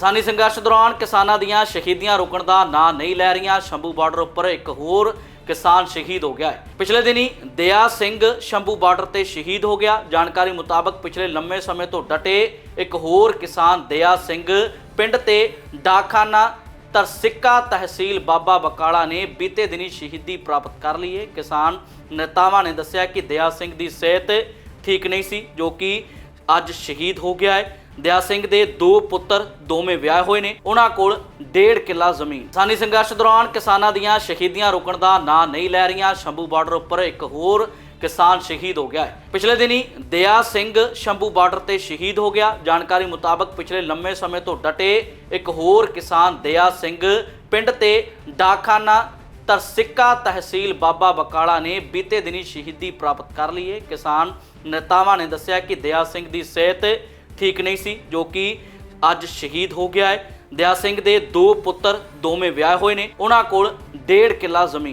ਕਿਸਾਨੀ ਸੰਘਰਸ਼ ਦੌਰਾਨ ਕਿਸਾਨਾਂ ਦੀਆਂ ਸ਼ਹੀਦੀਆਂ ਰੁਕਣ ਦਾ ਨਾਂ ਨਹੀਂ ਲੈ ਰਹੀਆਂ, ਸ਼ੰਭੂ ਬਾਰਡਰ ਉੱਪਰ ਇੱਕ ਹੋਰ ਕਿਸਾਨ ਸ਼ਹੀਦ ਹੋ ਗਿਆ ਹੈ। ਪਿਛਲੇ ਦਿਨੀ ਦਇਆ ਸਿੰਘ ਸ਼ੰਭੂ ਬਾਰਡਰ ਤੇ ਸ਼ਹੀਦ ਹੋ ਗਿਆ। ਜਾਣਕਾਰੀ ਮੁਤਾਬਕ ਪਿਛਲੇ ਲੰਮੇ ਸਮੇਂ ਤੋਂ ਡਟੇ ਇੱਕ ਹੋਰ ਕਿਸਾਨ ਦਇਆ ਸਿੰਘ ਪਿੰਡ ਤੇ ਡਾਕਖਾਨਾ ਤਰਸਿੱਕਾ ਤਹਿਸੀਲ ਬਾਬਾ ਬਕਾਲਾ ਨੇ ਬੀਤੇ ਦਿਨੀ ਸ਼ਹੀਦੀ ਪ੍ਰਾਪਤ ਕਰ ਲਈ ਹੈ। ਕਿਸਾਨ ਨੇਤਾਵਾਂ ਨੇ ਦੱਸਿਆ ਕਿ ਦਇਆ ਸਿੰਘ ਦੀ ਸਿਹਤ ਠੀਕ ਨਹੀਂ ਸੀ, ਜੋ ਕਿ ਅੱਜ ਸ਼ਹੀਦ ਹੋ ਗਿਆ ਹੈ। ਦਇਆ ਸਿੰਘ ਦੇ ਦੋ ਪੁੱਤਰ ਦੋਵੇਂ ਵਿਆਹ ਹੋਏ ਨੇ। ਉਹਨਾਂ ਕੋਲ ਡੇਢ ਕਿੱਲਾ ਜ਼ਮੀਨ। ਕਿਸਾਨੀ ਸੰਘਰਸ਼ ਦੌਰਾਨ ਕਿਸਾਨਾਂ ਦੀਆਂ ਸ਼ਹੀਦੀਆਂ ਰੁਕਣ ਦਾ ਨਾਂ ਨਹੀਂ ਲੈ ਰਹੀਆਂ। ਸ਼ੰਭੂ ਬਾਰਡਰ ਉੱਪਰ ਇੱਕ ਹੋਰ ਕਿਸਾਨ ਸ਼ਹੀਦ ਹੋ ਗਿਆ ਹੈ। ਪਿਛਲੇ ਦਿਨੀ ਦਇਆ ਸਿੰਘ ਸ਼ੰਭੂ ਬਾਰਡਰ ਤੇ ਸ਼ਹੀਦ ਹੋ ਗਿਆ। ਜਾਣਕਾਰੀ ਮੁਤਾਬਕ ਪਿਛਲੇ ਲੰਮੇ ਸਮੇਂ ਤੋਂ ਡਟੇ ਇੱਕ ਹੋਰ ਕਿਸਾਨ ਦਇਆ ਸਿੰਘ ਪਿੰਡ ਤੇ ਡਾਖਾਨਾ ਤਰਸਿੱਕਾ ਤਹਿਸੀਲ ਬਾਬਾ ਬਕਾਲਾ ਨੇ ਬੀਤੇ ਦਿਨੀ ਸ਼ਹੀਦੀ ਪ੍ਰਾਪਤ ਕਰ ਲਈ ਹੈ। ਕਿਸਾਨ ਨੇਤਾਵਾਂ ਨੇ ਦੱਸਿਆ ਕਿ ਦਇਆ ਸਿੰਘ ਦੀ ਸਿਹਤ ਠੀਕ ਨਹੀਂ ਸੀ, ਜੋ ਕਿ ਅੱਜ ਸ਼ਹੀਦ ਹੋ ਗਿਆ ਹੈ। ਦਇਆ ਸਿੰਘ ਦੇ ਦੋ ਪੁੱਤਰ ਦੋਵੇਂ ਵਿਆਹ ਹੋਏ ਨੇ। ਉਹਨਾਂ ਕੋਲ ਡੇਢ ਕਿੱਲਾ ਜ਼ਮੀਨ